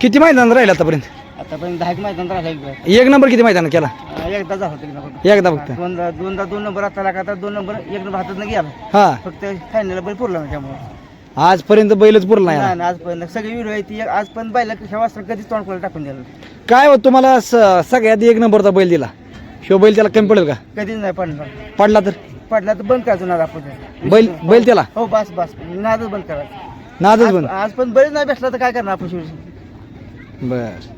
किती मैदान राहील आतापर्यंत? आतापर्यंत दहा एक मैदान राहिला एक नंबर किती मैदान केला? एकदा झाला होता फक्त. एकदा फक्त. दोनदा दोनदा दोन नंबर आता लागला दोन नंबर एक नंबर हातात गेला. हा. फक्त फायनल बैल पुरला नाही त्यामुळे. आजपर्यंत बैलच पुरला नाही नाही नाही, आजपर्यंत. सगळी व्हिडिओ आहे ती. आज पण बैला ह्या कधीच तोंड खोला टाकून दिलं काय हो तुम्हाला स- सगळ्यात एक नंबरचा बैल दिला. शिव बैल त्याला कमी पडेल का? कधीच नाही पडणार. पडला तर? पडला तर बंद करायचं नाद आपण बैल बैल त्याला? हो बस बस. नादच बंद करायचं. नादच आज बंद. आज पण बरेच नाही भेटला तर काय करणार आपण शेवटी? बर.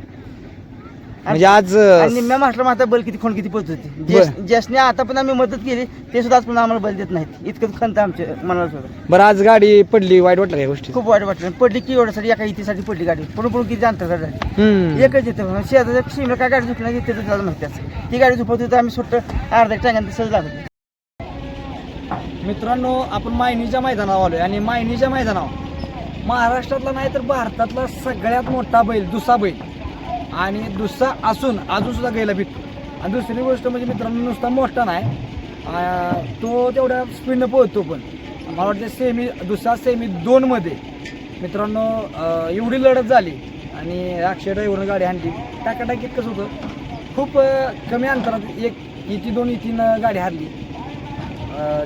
म्हणजे आज आणि निम्म्या मास्टर माता बैल किती खोंड किती पळत होती ज्यासने आता पण आम्ही मदत केली ते सुद्धा आज पण आम्हाला बैल देत नाहीत. इतकं खंत आमच्या मनाला सुद्धा. बरं आज गाडी पडली वाईट वाटलं काय गोष्टी खूप वाईट वाटलं. पडली की एवढ्यासाठी एका इतीसाठी पडली गाडी. पडून पडून किती अंतर झालं हम्म. एकच येतं शेजारच्या सीमेला काय गाडी झुकणार ते त्याला माहिती ती गाडी झुपवत होती आम्ही सुट्ट अर्ध्या टांग्यात सहज लागतो मित्रांनो आपण मायनीच्या मैदानावर आलोय. आणि मायनीच्या मैदानावर महाराष्ट्रातला नाही तर भारतातला सगळ्यात मोठा बैल दुसरा बैल. आणि दुसरा असून अजून सुद्धा गायला भेटतो आणि दुसरी गोष्ट म्हणजे मित्रांनो नुसता मोठा नाही. तो तेवढ्या स्पीडनं पोहतो पण. मला वाटतं सेमी दुसरा सेमी दोनमध्ये मित्रांनो एवढी लढत झाली आणि अक्षय ड्रायव्हरनं गाडी आणली. टाकाटाकीत कसं होतं? खूप कमी अंतरात एक इथे दोन इथीनं गाडी हारली.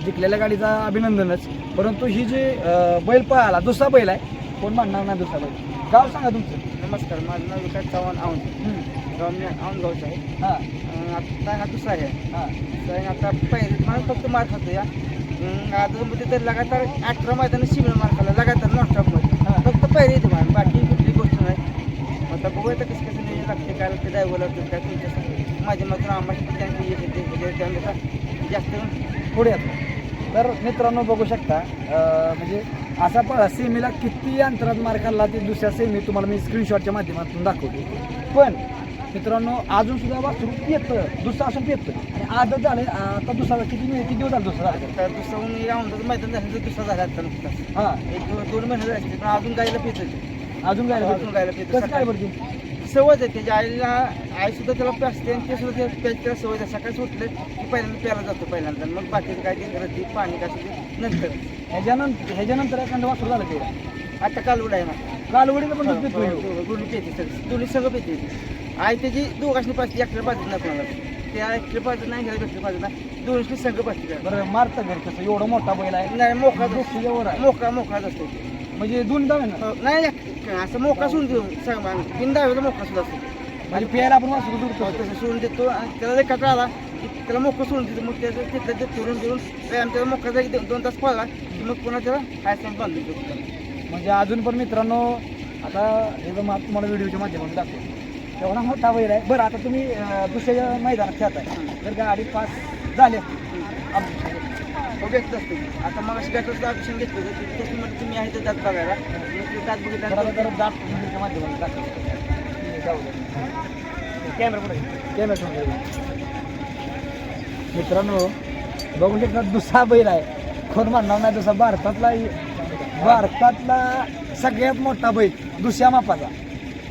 जिंकलेल्या गाडीचा अभिनंदनच. परंतु ही जी बैल पळाला दुसरा बैल आहे कोण म्हणणार नाही दुसरा बैल? गाव सांगा तुमचं. नमस्कार माझं नाव विकास चव्हाण औंध गाव मी औंधगावचं आहे. हां. आता हा दुसरा आहे. हां. आता पहिले मला फक्त मार खातो या. अं, आता मध्ये तर लगातार अठरा मैदान शिबिर मार खाल्ला लगातार नॉन स्टॉपमध्ये हां. फक्त पहिले येते मार बाकी कुठली गोष्ट नाही. आता बघूया आता कसं कसं नाही लागते काय लागते ड्रायव्हर लागते काय तुमच्या. माझ्या मात्र आम्हाला म्हणजे जास्त करून पुढे येतो. तर मित्रांनो बघू शकता म्हणजे असा पळा सेमीला किती अंतरात मार खाल्ला ते दुसऱ्या सेमी तुम्हाला मी स्क्रीनशॉटच्या माध्यमातून दाखवतो. पण मित्रांनो अजून सुद्धा वासरू येतं दुसरा असून येतं. आणि आदत झालं आता दुसरा किती किती दिवस झाला दुसरा? झाला आता दुसरा औंधाचं मैदान झालं तर दुसरा झाला आता हां. एक दोन- महिने झाले पण अजून गायला पित अजून काय अजून गायला पित कसं काय बरं सवयच आहे. त्याच्या आईला आई सुद्धा त्याला प्यासते आणि ते सुद्धा त्याला सवय आहे सकाळी उठले की पहिल्यांदा प्यायला जातो पहिल्यांदा. मग बाकीचं काय ते करत ते पाणी काय ते नंतर. ह्याच्यानंतर ह्याच्यानंतर एखादं वासरू झालं ते. आता कालवड आहे ना. कालवडीला पण दूध पितो ह्यो. दोन्ही पेते सगळं. दोन्ही सगळं पेते आई त्याची दोघांनी पाजते एकट्या पाजत नाही कोणाला त्या एकट्या पाजत नाही एकट्या पाजत नाही. दोन्ही संघ पाजते काय बरं मारतं घर कसं? एवढा मोठा बैल आहे. नाही मोका दुसरीच्या वर आहे. मोका मोकाच असतो. म्हणजे दोन दावे ना? नाही नाही, असं मोका सोडून देऊ. सांग बिंदावेचा मोका सुद्धा असतो म्हणजे प्यायला आपण वासरू दूध हो, तसं सोडून देतो. आणि त्याला जर कटाळा आला की त्याला मोकं सोडून देतो. मग त्याचं तिथलं ते फिरून फिरून व्यायाम त्याला मोका जर एक दोन तास पळला की मग पुन्हा त्याला हाय सांग बांधून देतो त्याला. म्हणजे अजून पण मित्रांनो आता हे जर मग तुम्हाला व्हिडिओच्या माध्यमातून दाखवतो. तेवढा मोठा बैल आहे. बरं आता तुम्ही अं, दुसऱ्या मैदानात खेळताय. तर गाडी पास झाले. हो व्यक्त असतो. आता मग अशी बॅटरचं ऑप्शन घेतलं होतं. की त्याच्यामध्ये तुम्ही आहे ते दात बघायला. दात बघितल्यानंतर दात व्हिडिओच्या माध्यमातून दाखवतो कॅमेरा पुढे. कॅमेरा मित्रांनो बघू शकता दुसरा बैल आहे. कोण म्हणणार नाही दुसरा भारतातला भारतातला सगळ्यात मोठा बैल दुसऱ्या मापाचा.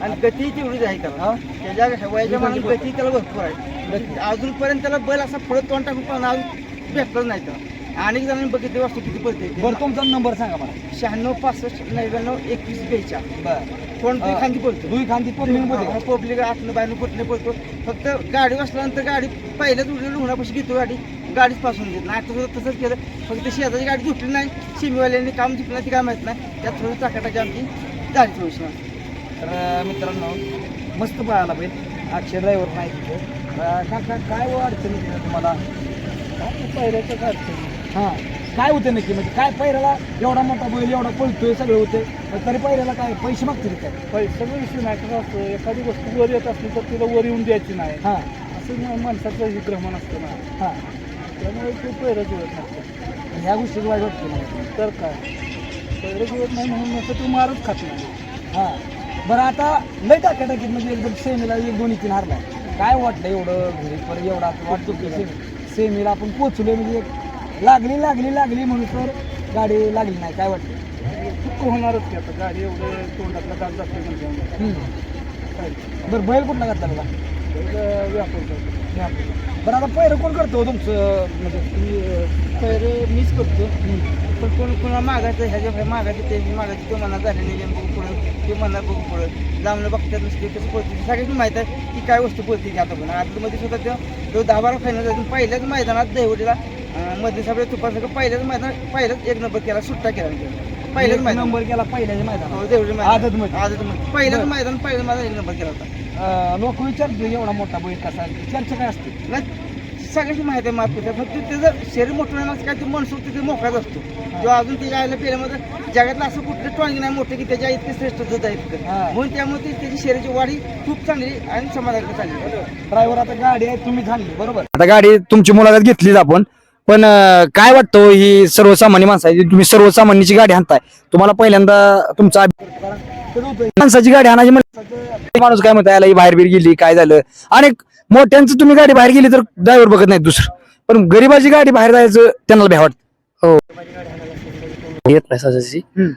आणि गती तेवढीच आहे त्याला. हा? त्याच्या वयाच्या मागे गती त्याला भरपूर आहे. अजूनपर्यंत त्याला बैल असा पुढे तोंड टाकून पण अजून भेटलंच नाही त्याला. अनेक जणांनी बघितले वास्तू किती पडते. बरं तुमचा नंबर सांगा मला. शहाण्णव पासष्ट नव्याण्णव एकवीस बेचाळीस. बरं. कोण. खांदी बोलतो? दुई खांदी पब्लिक पब्लिक आतनं बाहेरनं कुठने पडतो फक्त गाडी बसल्यानंतर गाडी पहिल्याच उडलेली होण्यापाशी घेतो गाडी गाडीच पासून देत नाही. आता तसंच केलं. फक्त शेजारी गाडी झुटली नाही शिमीवाल्यांनी काम झुकलं ती काय माहीत नाही. त्यात थोडी चाकाटाची आमची गाडी थोडीशी तर मित्रांनो मस्त पळाला पाहिजे अक्षय ड्रायव्हर नाही तिथे. काय व अडचणी तुम्हाला? काय पहिल्याचं काय अडचणी. हां. काय होतं नक्की? म्हणजे काय पहिल्याला एवढा मोठा बैल एवढा पळतोय सगळं होते तरी पहिल्याला काय पैसे मागतील काय? पैशाचा विषय नाही. कसं असतं एखादी वस्तू वर येत असली तर तिला वर येऊन द्यायची नाही. हां. असं म- माणसाचं हे ग्रहण असतं ना. हां. त्यामुळे ते पैरं जुळत नसतं ह्या गोष्टी वाईट वाटते तर काय? पैरं जुळत नाही म्हणून नसतं तो मारच खात नाही. हां. बरं आता लय टाक्या टाकीत म्हणजे एकदम सेमीला एक दोन तीन हारला. काय वाटलं एवढं घरी? पर एवढा वाटतो की सेमी सेमीला आपण पोचलो म्हणजे एक लागली लागली लागली म्हणून तर गाडी लागली नाही काय वाटतं चुक होणारच की आता गाडी एवढं तोंडातला दात जास्त म्हणजे. बरं बैल कुठला घातला बघा व्यापार. बरं आता पहिलं कोण करतो हो तुमचं? म्हणजे मी पहिलं मीच करतो. पण कोण कोणाला मागायचं ह्याच्या मागायचं ते मागायचं तो मनात झाले नाही पुढे ते म्हणणार बघू पुढं. लांबलं बघतात नुसते कसं पळते सगळ्यांनी माहीत आहे की काय वस्तू पळते ती आता पण. आतमध्ये सुद्धा तो दहा बारा फायनल पहिल्याच मैदानात दहिवडीला मध्ये सगळे तुपासंग पहिल्याच मैदान पहिल्याच एक नंबर केला सुट्टा केला म्हणजे. पहिल्याच मैदान. नंबर केला हो देवडी मैदान. आदतमध्ये. आदतमध्ये पहिल्याच. मैदान पहिल्याच मैदान एक नंबर केला होता. लोक विचारतो एवढा मोठा बैल कसा? चर्चा काय असते? नाही सगळ्याची माहिती आहे माफ फक्त त्याचं शरीर मोठं नाही माणसं काय ते मनसुख तिथे मोकळाच असतो. जो अजून त्याच्या आईला पेल्यामध्ये जगातलं असं कुठलं टॉनिक नाही मोठं की त्याच्या इतके श्रेष्ठ दूध आहे तिथं. हा. म्हणून त्यामुळे ती- त्याची शरीराची वाढी खूप चांगली आणि समाधान चांगली. ड्रायव्हर आता गाडी आहे तुम्ही झाली बरोबर? आता गाडी तुमची मुलाखत घेतलीच आपण. पण अं, काय वाटतं हो ही सर्वसामान्य माणसं आहे तुम्ही सर्वसामान्याची गाडी आणताय तुम्हाला पहिल्यांदा तुमचा अभि- माणसाची गाडी आणायची म्हणजे माणूस काय म्हणता याला ही बाहेर बीर गेली काय झालं? आणि मोठ्यांचं तुम्ही गाडी बाहेर गेली तर ड्रायव्हर बघत नाही दुसरं. पण गरीबाची गाडी बाहेर जायचं त्यांना भ्या वाटतं. येत नाही सहजाची हम्म.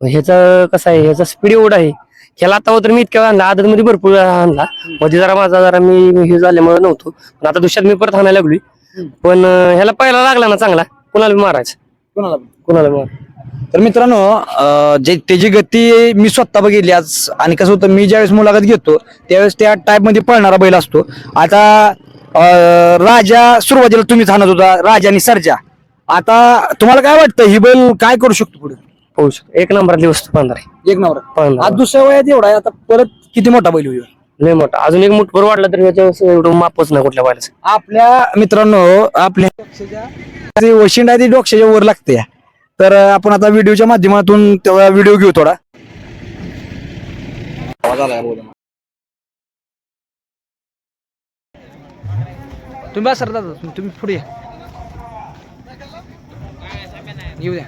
ह्याचं कसं आहे ह्याचा स्पीड एवढा आहे. ह्याला आता तर मी इतक्या आणला आदत मध्ये भरपूर वेळा आणला. मध्ये जरा माझा जरा मी हे झाल्यामुळे नव्हतो. पण आता दुसऱ्यात मी परत आणायला लागलोय. पण अं, ह्याला पहिला लागला ना चांगला? कुणाला बी मारायचं? कोणाला कुणाला बी मार तर मित्रांनो अं, जे त्याची गती मी स्वतः बघितली आज. आणि कसं होतं मी ज्यावेळेस मुलाखत घेतो त्यावेळेस त्या टाईपमध्ये पळणारा बैल असतो. आता अं, राजा सुरुवातीला तुम्हीच आणत होता राजा आणि सर्जा. आता तुम्हाला काय वाटतं ही बैल काय करू शकतो पुढे? पाहू शकतो. एक नंबरातली वस्तू पाहणार आहे. एक नंबर. पाहणार आज दुसऱ्या वयात एवढा आहे आता परत किती मोठा बैल होईल? लय मोठा. अजून एक मुठभर वाढला तर ह्याच्या एवढं मापच नाही कुठल्या बैलाचं आपल्या मित्रांनो आपल्या वशिंड आहे ती डोक्याच्या वर लागते. तर आपण आता व्हिडिओच्या माध्यमातून तेव्हा व्हिडिओ घेऊ थोडा. तुम्ही बस दादा तुम्ही- तुम्ही पुढे या. येऊ द्या.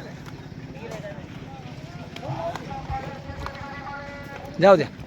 जाऊ द्या.